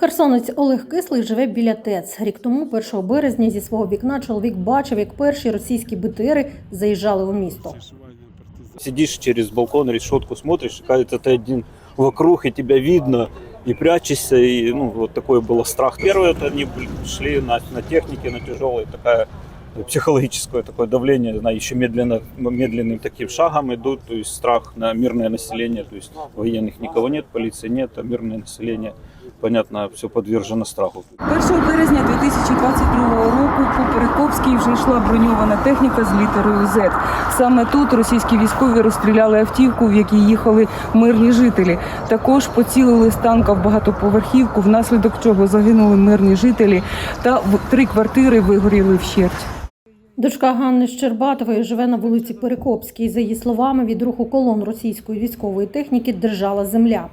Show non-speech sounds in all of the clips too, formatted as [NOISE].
Херсонець Олег Кислий живе біля ТЕЦ. Рік тому, 1 березня, зі свого вікна чоловік бачив, як перші російські БТРи заїжджали у місто. Сидишь через балкон, решетку смотришь, и кажется, ты один вокруг, и тебя видно, и прячешься, и ну, вот такой был страх. Первые это они были- шли на, на технике, на тяжелой, такая психологическое такое давление, знаю, еще медленно, медленным таким шагом идут, то есть страх на мирное население, то есть военных никого нет, полиции нет, а мирное население, понятно, все подвержено страху. 1 березня 2022 року по Перекопській вже йшла броньована техніка з літерою Z. Саме тут російські військові розстріляли автівку, в якій їхали мирні жителі. Також поцілили з танка в багатоповерхівку, внаслідок чого загинули мирні жителі, та в- три квартири вигоріли вщерть. Дочка Ганни Щербатової живе на вулиці Перекопській. За її словами, від руху колон російської військової техніки держала земля.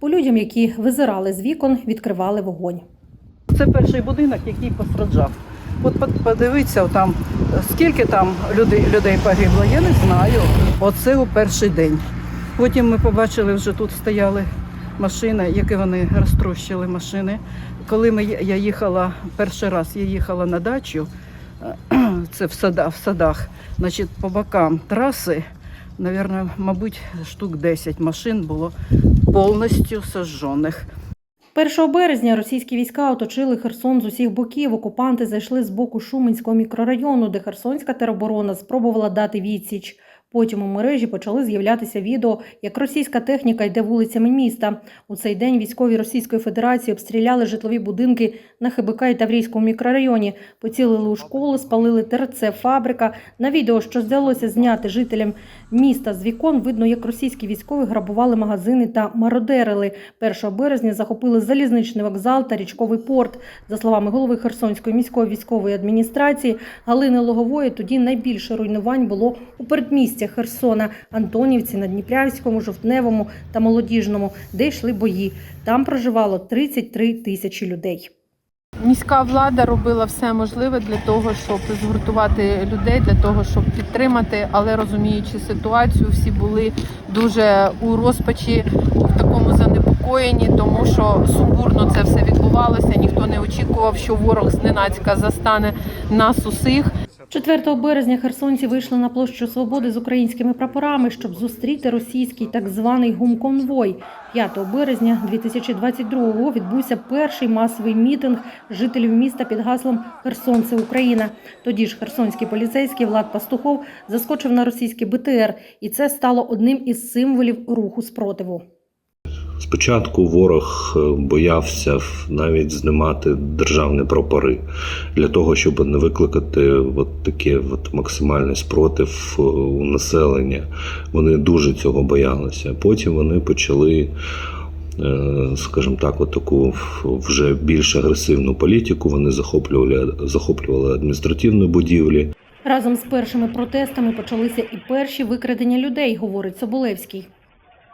По людям, які визирали з вікон, відкривали вогонь. Це перший будинок, який постраждав. От подивіться, там скільки там людей, людей погибло, я не знаю. Оце у перший день. Потім ми побачили, вже тут стояли машини, які вони розтрощили машини. Коли ми, я їхала перший раз, я їхала на дачу, [CLEARS THROAT] це в, сада, в садах, значить, по бокам траси, навірно, мабуть, штук 10 машин було повністю сожжених. 1 березня російські війська оточили Херсон з усіх боків. Окупанти зайшли з боку Шуменського мікрорайону, де Херсонська тероборона спробувала дати відсіч. Потім у мережі почали з'являтися відео, як російська техніка йде вулицями міста. У цей день військові Російської Федерації обстріляли житлові будинки на ХБК і Таврійському мікрорайоні, поцілили у школи, спалили ТРЦ, фабрика. На відео, що здалося зняти жителям міста з вікон, видно, як російські військові грабували магазини та мародерили. 1 березня захопили залізничний вокзал та річковий порт. За словами голови Херсонської міської військової адміністрації Галини Логової, тоді найбільше руйнувань було у передмістях Херсона, Антонівці, Надніпрянському, Жовтневому та Молодіжному, де йшли бої. Там проживало 33 тисячі людей. Міська влада робила все можливе для того, щоб згуртувати людей, для того, щоб підтримати, але розуміючи ситуацію, всі були дуже у розпачі, в такому занепокоєнні, тому що сумбурно це все відбувалося. Ніхто не очікував, що ворог зненацька застане нас усіх. 4 березня херсонці вийшли на площу Свободи з українськими прапорами, щоб зустріти російський так званий гумконвой. 5 березня 2022-го відбувся перший масовий мітинг жителів міста під гаслом Херсон це Україна. Тоді ж херсонський поліцейський Влад Пастухов заскочив на російський БТР, і це стало одним із символів руху спротиву. Спочатку ворог е, боявся навіть знімати державні прапори для того, щоб не викликати от таке от максимальний спротив е, у населення. Вони дуже цього боялися. Потім вони почали, е, скажімо так, от таку вже більш агресивну політику. Вони захоплювали, захоплювали адміністративні будівлі. Разом з першими протестами почалися і перші викрадення людей, говорить Соболевський.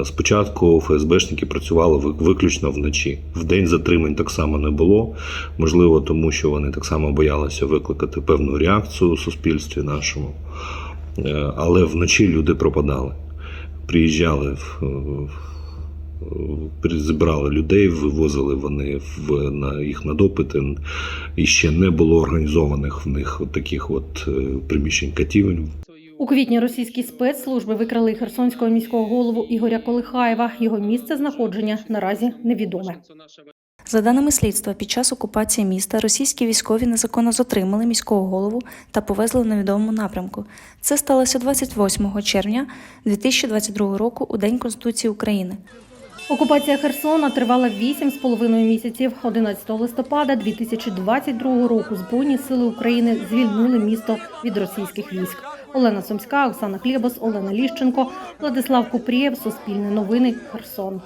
Спочатку ФСБшники працювали виключно вночі. В день затримань так само не було. Можливо, тому що вони так само боялися викликати певну реакцію у суспільстві нашому. Е, Але вночі люди пропадали. Приїжджали, зібрали людей, вивозили вони в, на їх на допити. І ще не було організованих в них от таких от е, приміщень катівень. У квітні російські спецслужби викрали херсонського міського голову Ігоря Колихаєва. Його місце знаходження наразі невідоме. За даними слідства, під час окупації міста російські військові незаконно затримали міського голову та повезли в невідомому напрямку. Це сталося 28 червня 2022 року у День Конституції України. Окупація Херсона тривала 8,5 місяців. 11 листопада 2022 року Збройні сили України звільнили місто від російських військ. Олена Сумська, Оксана Хлєбос, Олена Ліщенко, Владислав Купрієв, Суспільне новини, Херсон.